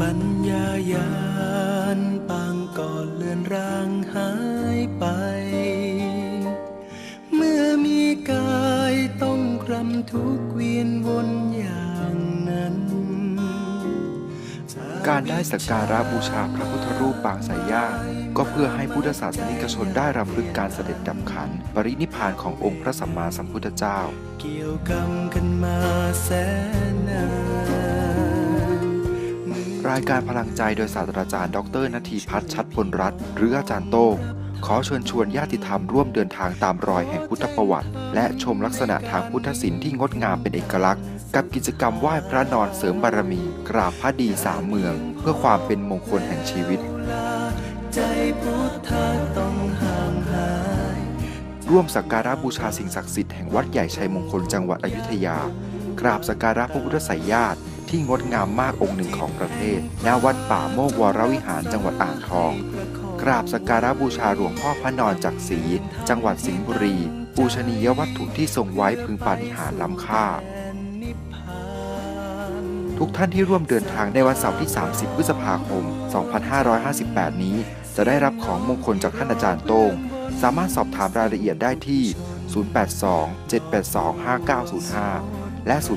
ปัญญายานปางก่อนเลือนร่างหายไป เมื่อมีกายต้องครำทุกข์เวียนวนอย่างนั้น การได้สักการะบูชาพระพุทธรูปปางสายญาติก็เพื่อให้พุทธศาสนิกชนได้รำลึกการเสด็จดับขันธ์ปรินิพพานขององค์พระสัมมาสัมพุทธเจ้า เกี่ยวกรรมกันมา รายการพลังใจโดยศาสตราจารย์ ดรนทีพัฒน์ชัดพลรัตน์หรืออาจารย์โต้งขอเชิญชวนญาติธรรมร่วมเดินทางตามรอยแห่งพุทธประวัติ และชมลักษณะทางพุทธศิลป์ที่งดงามเป็นเอกลักษณ์ กับกิจกรรมไหว้พระนอนเสริมบารมี กราบพระดีสามเมือง เพื่อความเป็นมงคลแห่งชีวิต ร่วมสักการะบูชาสิ่งศักดิ์สิทธิ์แห่งวัดใหญ่ชัยมงคลจังหวัดอยุธยา กราบสักการะพระพุทธไสยญาติ ที่งดงามมากองค์หนึ่งของประเทศ ณ วัดป่าโมกวรวิหารจังหวัดอ่างทอง กราบสักการะบูชาหลวงพ่อพระนอนจักรีจังหวัดสิงห์บุรี ปูชนียวัตถุที่ทรงไว้พึงปาฏิหาริย์ล้ำค่า ทุกท่านที่ร่วมเดินทางในวันเสาร์ที่ 30 พฤษภาคม 2558 นี้ จะได้รับของมงคลจากท่านอาจารย์โต้ง สามารถสอบถามรายละเอียดได้ที่ 082-782-5905 และ 082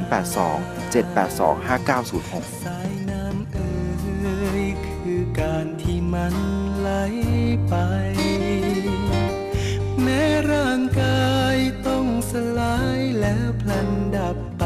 782 5906แม้ร่างกายต้องสลายแล้วพลันดับไป